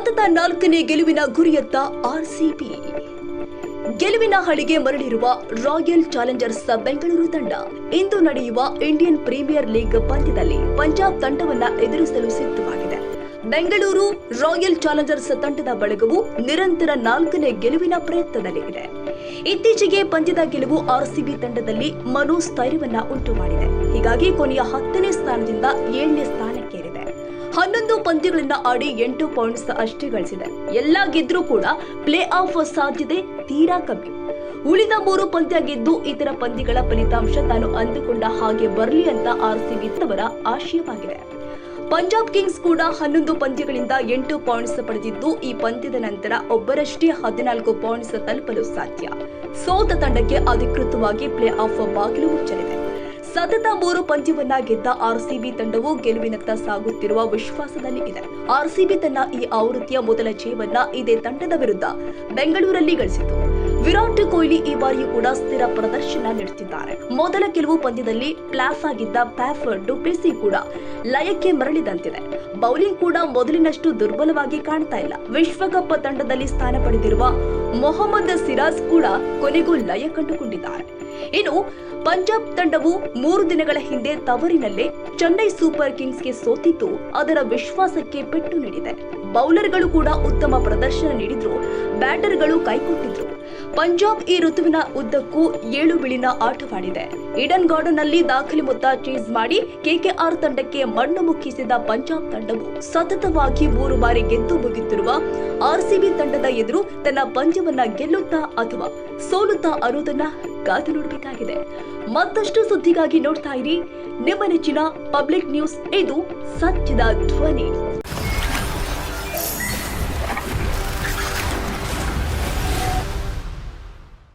ಸತತ ನಾಲ್ಕನೇ ಗೆಲುವಿನ ಗುರಿಯತ್ತ ಆರ್ಸಿಬಿ. ಗೆಲುವಿನ ಹಳಿಗೆ ಮರಳಿರುವ ರಾಯಲ್ ಚಾಲೆಂಜರ್ಸ್ ಬೆಂಗಳೂರು ತಂಡ ಇಂದು ನಡೆಯುವ ಇಂಡಿಯನ್ ಪ್ರೀಮಿಯರ್ ಲೀಗ್ ಪಂದ್ಯದಲ್ಲಿ ಪಂಜಾಬ್ ತಂಡವನ್ನ ಎದುರಿಸಲು ಸಿದ್ಧವಾಗಿದೆ. ಬೆಂಗಳೂರು ರಾಯಲ್ ಚಾಲೆಂಜರ್ಸ್ ತಂಡದ ಬಳಗವು ನಿರಂತರ ನಾಲ್ಕನೇ ಗೆಲುವಿನ ಪ್ರಯತ್ನದಲ್ಲಿದೆ ಇತ್ತೀಚೆಗೆ ಪಂದ್ಯದ ಗೆಲುವು ಆರ್ಸಿಬಿ ತಂಡದಲ್ಲಿ ಮನೋಸ್ಥೈರ್ಯವನ್ನ ಉಂಟು ಮಾಡಿದೆ ಹೀಗಾಗಿ ಕೊನೆಯ ಹತ್ತನೇ ಸ್ಥಾನದಿಂದ ಏಳನೇ ಸ್ಥಾನಕ್ಕೇರಿದೆ. ಪಂದ್ಯಗಳನ್ನ ಆಡಿ ಎಂಟು ಪಾಯಿಂಟ್ಸ್ ಅಷ್ಟೇ ಗಳಿಸಿದೆ. ಎಲ್ಲ ಗೆದ್ರೂ ಕೂಡ ಪ್ಲೇ ಆಫ್ ಸಾಧ್ಯತೆ ತೀರಾ ಕಮ್ಮಿ. ಉಳಿದ ಮೂರು ಪಂದ್ಯ ಗೆದ್ದು ಇತರ ಪಂದ್ಯಗಳ ಫಲಿತಾಂಶ ತಾನು ಅಂದುಕೊಂಡ ಹಾಗೆ ಬರಲಿ ಅಂತ ಆರ್ಸಿಬಿ ತವರ ಆಶಯವಾಗಿದೆ. ಪಂಜಾಬ್ ಕಿಂಗ್ಸ್ ಕೂಡ ಹನ್ನೊಂದು ಪಂದ್ಯಗಳಿಂದ ಎಂಟು ಪಾಯಿಂಟ್ಸ್ ಪಡೆದಿದ್ದು, ಈ ಪಂದ್ಯದ ನಂತರ ಒಬ್ಬರಷ್ಟೇ ಹದಿನಾಲ್ಕು ಪಾಯಿಂಟ್ಸ್ ತಲುಪಲು ಸಾಧ್ಯ. ಸೋತ ತಂಡಕ್ಕೆ ಅಧಿಕೃತವಾಗಿ ಪ್ಲೇ ಆಫ್ ಬಾಗಿಲು ಮುಚ್ಚಲಿದೆ. ಸತತ ಮೂರು ಪಂದ್ಯವನ್ನ ಗೆದ್ದ ಆರ್ಸಿಬಿ ತಂಡವು ಗೆಲುವಿನತ್ತ ಸಾಗುತ್ತಿರುವ ವಿಶ್ವಾಸದಲ್ಲಿ ಇದೆ. ಆರ್ಸಿಬಿ ತನ್ನ ಈ ಆವೃತ್ತಿಯ ಮೊದಲ ಜಯವನ್ನ ಇದೇ ತಂಡದ ವಿರುದ್ಧ ಬೆಂಗಳೂರಲ್ಲಿ ಗಳಿಸಿತು. ವಿರಾಟ್ ಕೊಹ್ಲಿ ಈ ಬಾರಿಯೂ ಕೂಡ ಸ್ಥಿರ ಪ್ರದರ್ಶನ ನೀಡುತ್ತಿದ್ದಾರೆ ಮೊದಲ ಕೆಲವು ಪಂದ್ಯದಲ್ಲಿ ಪ್ಲಾಫ್ ಆಗಿದ್ದ ಪ್ಯಾಫ್ ಡುಪ್ಲೆಸಿ ಕೂಡ ಲಯಕ್ಕೆ ಮರಳಿದಂತಿದೆ. ಬೌಲಿಂಗ್ ಕೂಡ ಮೊದಲಿನಷ್ಟು ದುರ್ಬಲವಾಗಿ ಕಾಣ್ತಾ ಇಲ್ಲ. ವಿಶ್ವಕಪ್ ತಂಡದಲ್ಲಿ ಸ್ಥಾನ ಪಡೆದಿರುವ ಮೊಹಮ್ಮದ್ ಸಿರಾಜ್ ಕೂಡ ಕೊನೆಗೂ ಲಯ ಕಂಡುಕೊಂಡಿದ್ದಾರೆ. ಇನ್ನು ಪಂಜಾಬ್ ತಂಡವು ಮೂರು ದಿನಗಳ ಹಿಂದೆ ತವರಿನಲ್ಲೇ ಚೆನ್ನೈ ಸೂಪರ್ ಕಿಂಗ್ಸ್ಗೆ ಸೋತಿದ್ದು ಅದರ ವಿಶ್ವಾಸಕ್ಕೆ ಪೆಟ್ಟು ನೀಡಿದೆ. ಬೌಲರ್ಗಳು ಕೂಡ ಉತ್ತಮ ಪ್ರದರ್ಶನ ನೀಡಿದ್ರು. ಬ್ಯಾಟರ್ಗಳು ಕೈಕೊಟ್ಟಿದ್ರು. ಪಂಜಾಬ್ ಈ ಋತುವಿನ ಉದ್ದಕ್ಕೂ ಏಳು ಬಿಳಿನ ಆಟವಾಡಿದೆ. ಇಡನ್ ಗಾರ್ಡನ್ನಲ್ಲಿ ದಾಖಲೆ ಮೊತ್ತ ಚೇಸ್ ಮಾಡಿ ಕೆಕೆಆರ್ ತಂಡಕ್ಕೆ ಮಣ್ಣು ಮುಕ್ಕಿಸಿದ ಪಂಜಾಬ್ ತಂಡವು ಸತತವಾಗಿ ಮೂರು ಬಾರಿ ಗೆದ್ದು ಮುಗಿತಿರುವ ಆರ್ಸಿಬಿ ತಂಡದ ಎದುರು ತನ್ನ ಪಂದ್ಯವನ್ನ ಗೆಲ್ಲುತ್ತಾ ಅಥವಾ ಸೋಲುತ್ತಾ ಅನ್ನೋದನ್ನ ಕಾದು ನೋಡಬೇಕಾಗಿದೆ. ಮತ್ತಷ್ಟು ಸುದ್ದಿಗಾಗಿ ನೋಡ್ತಾ ಇರಿ. ನಿಮ್ಮ ನೆಚ್ಚಿನ ಪಬ್ಲಿಕ್ ನ್ಯೂಸ್ ಇದು ಸತ್ಯದ ಧ್ವನಿ.